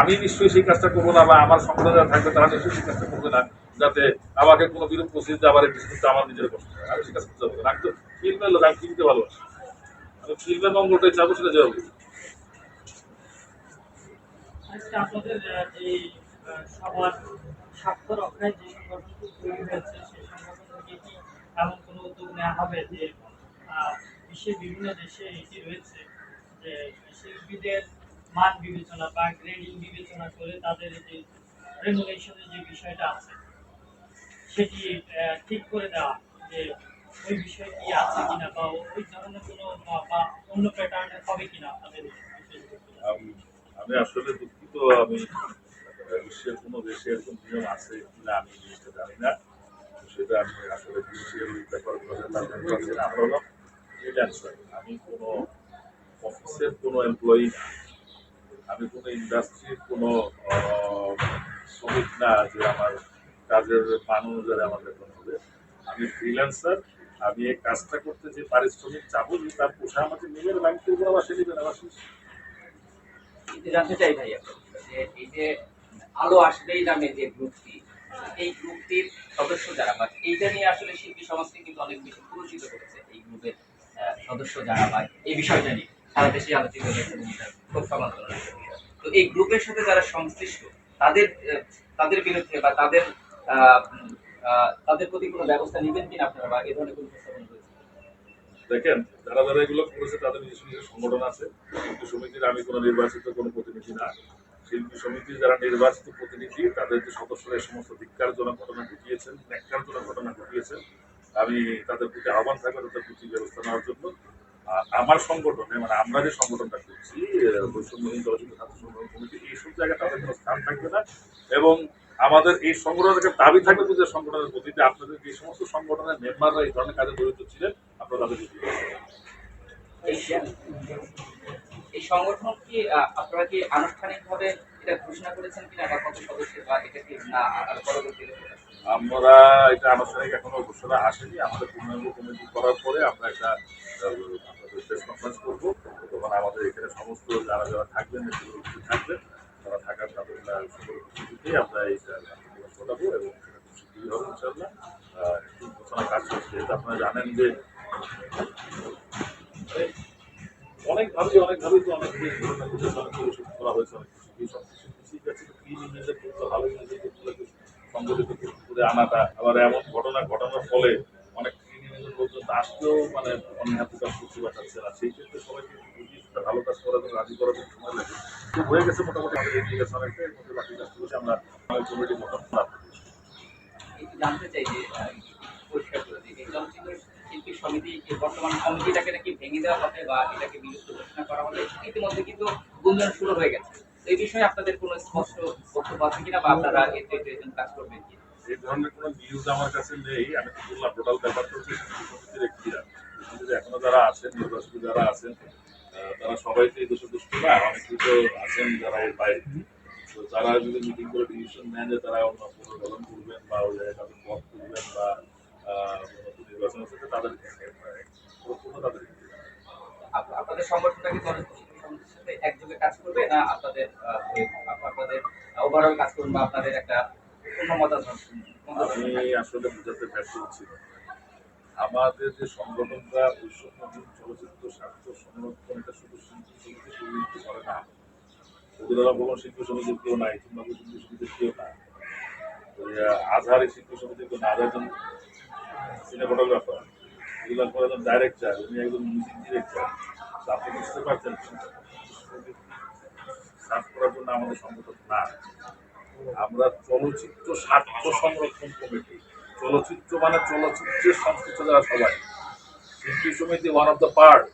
আমি নিশ্চয়ই সেই কাজটা করব না বা আমার যারা থাকবে তারা নিশ্চয়ই সেই কাজটা করবে না, যাতে আমাকে কোনো বিরূপ পরিস্থিতিতে আবার এই পরিস্থিতিতে আমার নিজের কষ্ট হয়। আমি সেই কাজ করতে পারব না। তো ফিল্মের লোক, আমি ফিল্মকে ভালোবাসি। আমি ফিল্মের মঙ্গলটাই চাবো সেটা যাব আপনাদের মান বিবেচনা বা গ্রেডিং বিবেচনা করে তাদের যে রেগুলেশনের যে বিষয়টা আছে, সেটি ঠিক করে দেওয়া যে ওই বিষয় কি আছে কিনা বা ওই ধরনের কোনো, বা- অন্য প্যাটার্নের হবে কিনা বিষয়গুলো আমি- আসলে দুঃখিত, আমি বিশ্বের কোনো দেশে এরকম নিয়ম আছে কিনা আমি জিনিসটা জানি না। সেটা আমি আসলে বিশ্বের তাদের না। আমরা আমি কোনো অফিসের কোনো এমপ্লয়ি না। আমি কোনো ইন্ডাস্ট্রির কোনো শ্রমিক না যে আমার কাজের মান অনুযায়ী আমার বেতন হবে। আমি ফ্রিল্যান্সার আমি এই কাজটা করতে যে পারিশ্রমিক চাবো যে তার পোষা আমাকে নেবেন আমি করব আবার সে নেবেন আবার জানতে চাই ভাইয়া যে এই যে আলো আসবেই নামে যে গ্রুপটি, এই গ্রুপটির সদস্য যারা বা এইটা নিয়ে আসলে শিল্পী সমাজকে কিন্তু অনেক বেশি পুরস্কৃত করেছে এই গ্রুপের সদস্য যারা বা এই বিষয়টা নিয়ে। সারা দেশে আলোচিত হয়েছে খুব সমালোচনা। তো এই গ্রুপের সাথে যারা সংশ্লিষ্ট, তাদের তাদের বিরুদ্ধে বা তাদের তাদের প্রতি কোনো ব্যবস্থা নেবেন কিনা আপনারা বা এ ধরনের কোনো প্রস্তাবনা দেখেন, যারা যারা এগুলো করেছে, তাদের নিজস্ব নিজস্ব সংগঠন আছে। শিল্পী সমিতির আমি কোনো নির্বাচিত কোনো প্রতিনিধি না। শিল্পী সমিতির যারা নির্বাচিত প্রতিনিধি, তাদের যে সদস্যরা এই সমস্ত ধিক্কারজনক ঘটনা ঘটিয়েছেন, ন্যাক্কারজনক ঘটনা ঘটিয়েছেন, আমি তাদের প্রতি আহ্বান থাকবে, তাদের প্রতি ব্যবস্থা নেওয়ার জন্য আমার সংগঠনে মানে আমরা যে সংগঠনটা করছি বৈষম্যহীন ছাত্র কমিটি এইসব জায়গায় তাদের কোনো স্থান থাকবে না। এবং আমাদের এই সংগঠনের দাবি থাকবে যে সংগঠনের প্রতি যে আপনাদের যে সমস্ত সংগঠনের মেম্বাররা এই ধরনের কাজে জড়িত ছিলেন আপনারা তাদের এই সংগঠন কি আপনারা কি আনুষ্ঠানিকভাবে এটা ঘোষণা করেছেন কিনা বা কত সদস্য বা এটা কি না আর পরবর্তীতে আমরা এটা আনুষ্ঠানিক এখনও ঘোষণা আসেনি। আমাদের পূর্ণাঙ্গ কমিটি করার পরে আমরা এটা যারা যারা থাকবেন থাকবেন তারা থাকার তাদের উপস্থিতিতেই আমরা দিবস ঘটাবো এবং ঘোষণা কাজ এটা আপনারা জানেন যে অনেকভাবে অনেকভাবেই তো অনেক অনেক কিছু করা হয়েছে, অনেক কিছু এই আছে, কিন্তু করে আনাটা, আবার এমন ঘটনা ঘটানোর ফলে অনেক আসতেও মানে অনীহা প্রকাশ করতে পারছে না, সেই ক্ষেত্রে সবাইকে ভালো কাজ করার জন্য রাজি করার জন্য সময় লাগে। হয়ে গেছে মোটামুটি আমাদের এগিয়ে গেছে অনেকটা এর মধ্যে বাকি কাজগুলো আমরা কমিটি গঠন করা একটু জানতে চাই যে পরিষ্কার করে দিই শিল্পী সমিতি এই বর্তমান কমিটিটাকে নাকি ভেঙে দেওয়া হবে বা এটাকে বিলুপ্ত ঘোষণা করা হবে? ইতিমধ্যে কিন্তু গুঞ্জন শুরু হয়ে গেছে। এই বিষয়ে আপনাদের কোনো স্পষ্ট বক্তব্য আছে কিনা বা আপনারা এতে কাজ করবেন কি? এই ধরনের কোনো নিউজ আমার কাছে নেই। আমি তো বললাম টোটাল ব্যাপারটা হচ্ছে শিশু সমিতির এখতিয়ার এখনও যারা আছেন নির্বাচিত যারা আছেন তারা সবাই তো দোষে দুষ্ট না অনেকেই তো আছেন যারা এর বাইরে তো তারা যদি মিটিং করে ডিসিশন নেন যে তারা অন্য পুনর্গঠন করবেন বা ওই জায়গায় তাদের পথ করবেন বা নতুন নির্বাচন হচ্ছে তাদের তাদের আপনাদের সংগঠনটা কি একযোগে কাজ করবে না আপনাদের আপনাদের ওভারঅল কাজ করবে বা আপনাদের একটা আমি আসলে বুঝাতে ব্যর্থ হচ্ছি। আমাদের যে সংগঠনটা বৈষম্যহীন চলচ্চিত্র স্বার্থ সংরক্ষণ এটা শুধু শিল্পী সমিতি পরিণতি করে না বগুড়ালা ভবন শিল্পী সমিতির কেউ নাই চিন্তাপুর শিল্পী সমিতির কেউ না। আহ, শিল্পী সমিতির কেউ না একজন সিনেমাটোগ্রাফার এগুলো করে একজন ডাইরেক্টর উনি একজন মিউজিক ডিরেক্টর আপনি বুঝতে পারছেন সার্চ করার জন্য আমাদের সংগঠন না আমরা চলচ্চিত্র স্বার্থ সংরক্ষণ কমিটি চলচ্চিত্র মানে চলচ্চিত্রের সংশ্লিষ্ট যারা সবাই, শিল্পী সমিতি ওয়ান অফ দ্য পার্ট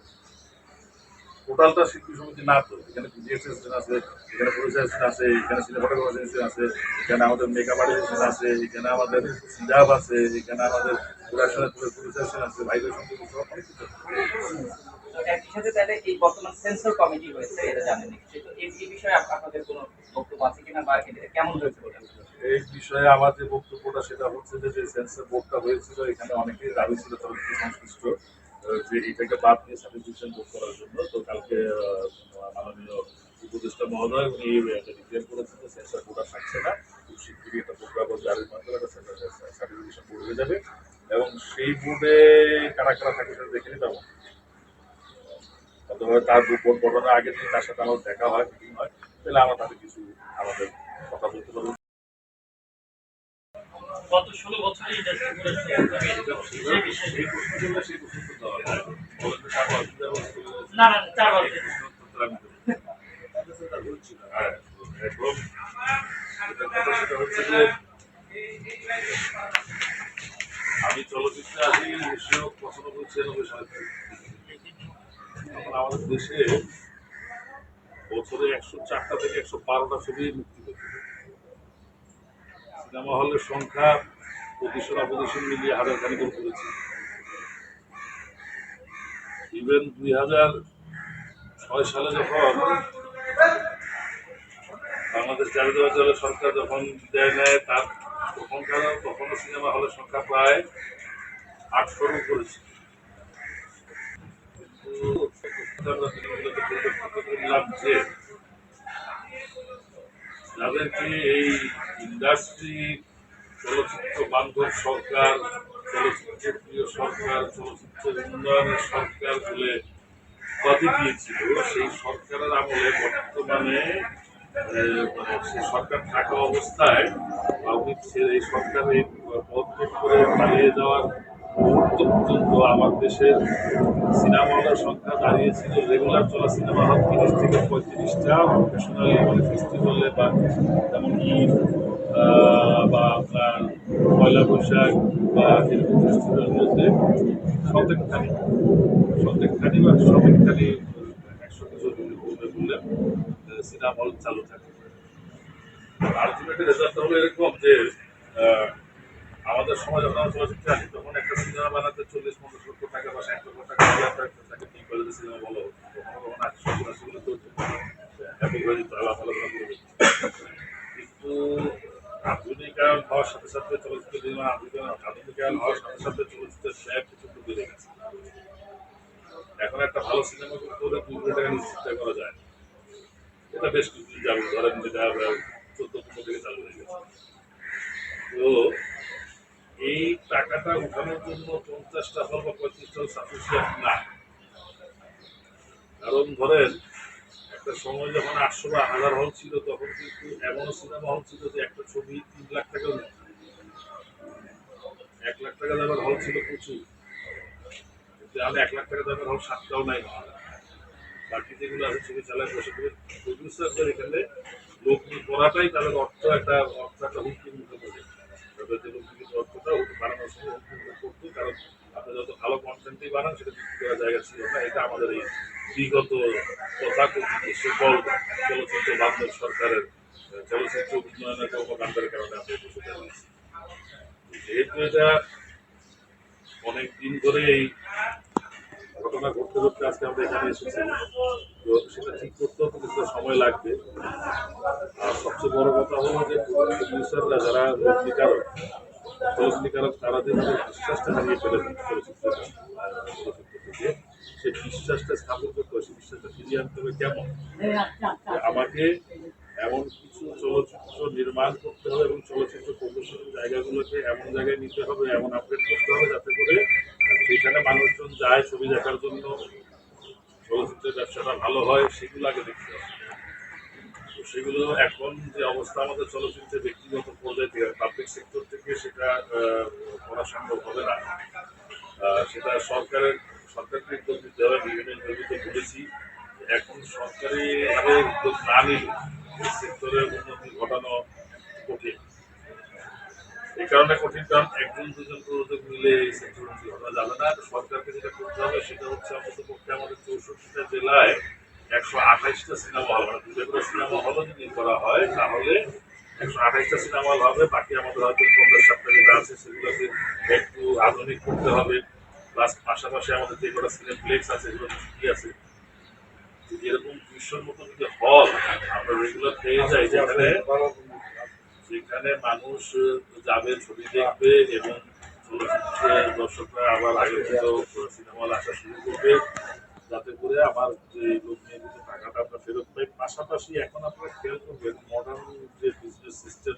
টোটালটা শিল্পী সমিতি না তো, এখানে বিজিএস আছে, এখানে প্রডিউসার আছে, এখানে সিনেমাটোগ্রাফার আছে, এখানে আমাদের মেকআপ আর্টিস্ট আছে, এখানে আমাদের সিজাব আছে, এখানে আমাদের প্রোডাকশনের প্রডিউসার আছে, ভাই ভাই সঙ্গে অনেক কিছু। একই তাহলে এই বর্তমান সেন্সর কমিটি হয়েছে, এটা জানেন এই বিষয়ে আপনাদের কোনো বক্তব্য আছে কিনা বা কেমন হয়েছে? এই বিষয়ে আমার যে বক্তব্যটা, সেটা হচ্ছে যে যে সেন্সর বোর্ডটা হয়েছিল, এখানে অনেকেই দাবি ছিল চলচ্চিত্র সংশ্লিষ্ট যে এটাকে বাদ দিয়ে সার্টিফিকেশন বোর্ড করার জন্য। তো কালকে মাননীয় উপদেষ্টা মহোদয়, উনি একটা ডিক্লেয়ার করেছেন যে সেন্সার কোটা থাকছে না। খুব শীঘ্রই একটা প্রোগ্রাম জারির মাধ্যমে একটা সার্টিফিকেশন বোর্ড হয়ে যাবে। এবং সেই বোর্ডে কারা কারা থাকে সেটা দেখে নিতে হবে। অথবা তার বোর্ড গঠনের আগে থেকে তার সাথে আমার দেখা হয়, মিটিং হয়, তাহলে আমরা তাদের কিছু আমাদের কথা বলতে পারব। সারা অসুবিধা হচ্ছে না না চার বছর এখন যেটা কথা সেটা হচ্ছে যে আমি চলচ্চিত্রে আসি উনিশশো পঁচানব্বই, ছিয়ানব্বই আমাদের দেশে বছরে একশো চারটা থেকে একশো বারোটা ছবি মুক্তি সিনেমা হলের সংখ্যা পজিশন অপোজিশন মিলিয়ে হাজার খানিক করেছি ইভেন দুই হাজার ছয় সালে যখন বাংলাদেশ জাতীয় দলের সরকার যখন দেয় নেয়, তার তখনকার তখনও সিনেমা হলের সংখ্যা প্রায় আটশোর উপরে ছিল। যাদেরকে এই ইন্ডাস্ট্রি চলচ্চিত্র বান্ধব সরকার চলচ্চিত্র প্রিয় সরকার চলচ্চিত্রের উন্নয়নের সরকার বলে উপাধি দিয়েছিল। সেই সরকারের আমলে বর্তমানে মানে সেই সরকার থাকা অবস্থায় এই সরকারের পদত্যাগ করে পালিয়ে যাওয়ার মুহূর্ত পর্যন্ত আমার দেশের সিনেমা হলের সংখ্যা দাঁড়িয়েছিল। রেগুলার চলা সিনেমা হল তিরিশ থেকে পঁয়ত্রিশটা। প্রফেশনাল মানে ফেস্টিভ্যালে বা আহ, বা আপনার পয়লা বৈশাখ বা এরকম ফেস্টিভ্যালগুলোতে সতেকখানি সতেকখানি বা সতেকখানি একশো কিছু বললে বললে সিনেমা হল চালু থাকে আলটিমেটলি রেজাল্ট হলো এরকম যে আমাদের সময় যখন আমরা চলচ্চিত্রে আসি তখন একটা সিনেমা বানাতে চল্লিশ পঞ্চাশ লক্ষ টাকা বা ষাট লক্ষ টাকা তাকে ঠিক করে সিনেমা ভালো হতো কখনো কখনো আশি সত্তর তো হ্যাপি হয়ে যেত আলাপ আলোচনা কিন্তু আধুনিকায়ন হওয়ার সাথে সাথে চলচ্চিত্র সিনেমা আধুনিকায়ন হওয়ার সাথে সাথে চলচ্চিত্রের স্ল্যাব কিছু বেড়ে গেছে এখন একটা ভালো সিনেমা করতে হলে দুই কোটি টাকা নিশ্চিত করা যায়। এটা বেশ কিছুদিন যাবে ধরেন যেটা চোদ্দ পনেরো থেকে চালু হয়ে গেছে তো এই টাকাটা উঠানোর জন্য পঞ্চাশটা হল বা পঁয়ত্রিশটা হল সাফিসিয়েন্ট না কারণ ধরেন একটা সময় যখন আটশো বা হাজার হল ছিল, তখন কিন্তু এমনও সিনেমা হল ছিল যে একটা ছবি তিন লাখ নেই এক লাখ টাকা দামের হল ছিল প্রচুর। আমি এক লাখ টাকা দামের হল সাতটাও নাই। বাকি যেগুলো আছে ছবি চালায় বসে করে প্রডিউসারদের এখানে লোক করাটাই তাদের অর্থ একটা অর্থ একটা হুমকির মুখে পড়ে। তাদের যে লোকগুলির অর্থটা বানানোর সময় হুমকির মুখে পড়তো কারণ আপনি যত ভালো কন্টেন্টই বানান, সেটা বিক্রি করার জায়গা ছিল না। এটা আমাদের এই বিগত তথাকথিত সকল চলচ্চিত্র বান্ধব সরকারের চলচ্চিত্র উন্নয়নের কর্মকাণ্ডের কারণে আমরা বসে দাঁড়িয়েছি যেহেতু এটা অনেক দিন ধরে এই ঘটনা ঘটতে ঘটতে আজকে আমরা এখানে এসেছি। তো সেটা ঠিক করতে হতে কিছুটা সময় লাগবে। আর সবচেয়ে বড় কথা হলো যে প্রডিউসাররা যারা রজনীকারক চলচ্চিত্রকারক তারা যে বিশ্বাসটা হারিয়ে ফেলেছেন চলচ্চিত্রের থেকে সেই বিশ্বাসটা স্থাপন করতে হবে সেই বিশ্বাসটা ফিরিয়ে আনতে হবে কেমন? আমাকে এমন কিছু চলচ্চিত্র নির্মাণ করতে হবে এবং চলচ্চিত্র প্রদর্শনের জায়গাগুলোকে এমন জায়গায় নিতে হবে, এমন আপডেট করতে হবে যাতে করে সেখানে মানুষজন যায়, ছবি দেখার জন্য চলচ্চিত্রের ব্যবসাটা ভালো হয়, সেগুলো আগে দেখতে হবে। তো সেগুলো এখন যে অবস্থা আমাদের চলচ্চিত্রের ব্যক্তিগত পর্যায়ে পাবলিক সেক্টর থেকে সেটা করা সম্ভব হবে না। সেটা সরকারের, সরকারকে উদ্যোগ দিতে হবে, বিভিন্ন ইন্টারভিউতে বলেছি। এখন সরকারি উদ্যোগ না নিলে সেক্টরের উন্নতি ঘটানো কঠিন। এই কারণে কঠিন কারণ একজন দুজন প্রযোজক মিলে এই উন্নতি যাবে না। সরকারকে যেটা করতে হবে সেটা হচ্ছে আমাদের পক্ষে আমাদের চৌষট্টিটা জেলায় একশো আঠাইশটা সিনেমা হল মানে দুটো করে সিনেমা হলও যদি করা হয়, তাহলে একশো আঠাইশটা সিনেমা হল হবে। বাকি আমাদের হয়তো পঞ্চাশ ষাটটা যেটা আছে সেগুলোকে একটু আধুনিক করতে হবে। প্লাস পাশাপাশি আমাদের যে কটা সিনেপ্লেক্স আছে এগুলো কি আছে, যদি এরকম দুইশোর মতো যদি হল আমরা রেগুলার পেয়ে যাই, যেখানে যেখানে মানুষ যাবে ছবি দেখবে এবং চলচ্চিত্রে দর্শকরা আবার আগের মতো সিনেমা আসা শুরু করবে। যাতে করে আমার যে লোক নিয়োজিত টাকাটা আমরা ফেরত পাই। পাশাপাশি এখন আপনারা খেয়াল করবেন মডার্ন যে বিজনেস সিস্টেম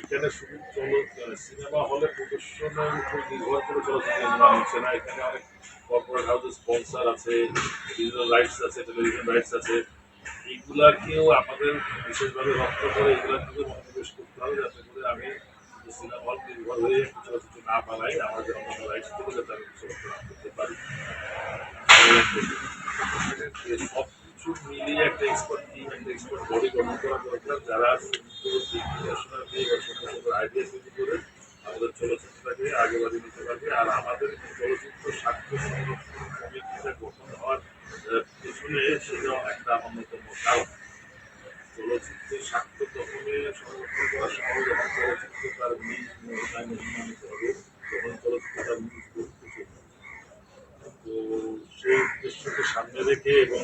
এখানে শুধু চলো সিনেমা হলে প্রদর্শনের উপর নির্ভর করে চলচ্চিত্র নির্মাণ হচ্ছে না এখানে অনেক কর্পোরেট হাউসের স্পন্সার আছে ডিজিটাল রাইটস আছে টেলিভিশন রাইটস আছে। এইগুলাকেও আমাদের বিশেষভাবে রক্ত করে, এগুলোর দিকে মনোনিবেশ করতে হবে যাতে করে আমি সিনেমা হল হয়ে না বানাই আমাদের অন্য রাইটস থেকে যাতে আমি করতে পারি। সব কিছু মিলিয়ে একটা এক্সপার্ট বডি গঠন করা দরকার। যারা সুন্দর আইডিয়া তৈরি করে, আমাদের চলচ্চিত্রটাকে আগে বাড়িয়ে নিতে পারবে। আর আমাদের চলচ্চিত্র স্বাস্থ্য সংরক্ষণ কমিটিটা গঠন হওয়ার পেছনে সেটাও একটা অন্যতম কারণ। চলচ্চিত্রের স্বার্থ তখনই সংরক্ষণ করা সহজ যখন চলচ্চিত্র তার নিজ মহিলায় নির্মাণিত হবে তখন চলচ্চিত্র তার নিজ গুরুত্বপূর্ণ তো সেই উদ্দেশ্যকে সামনে রেখে এবং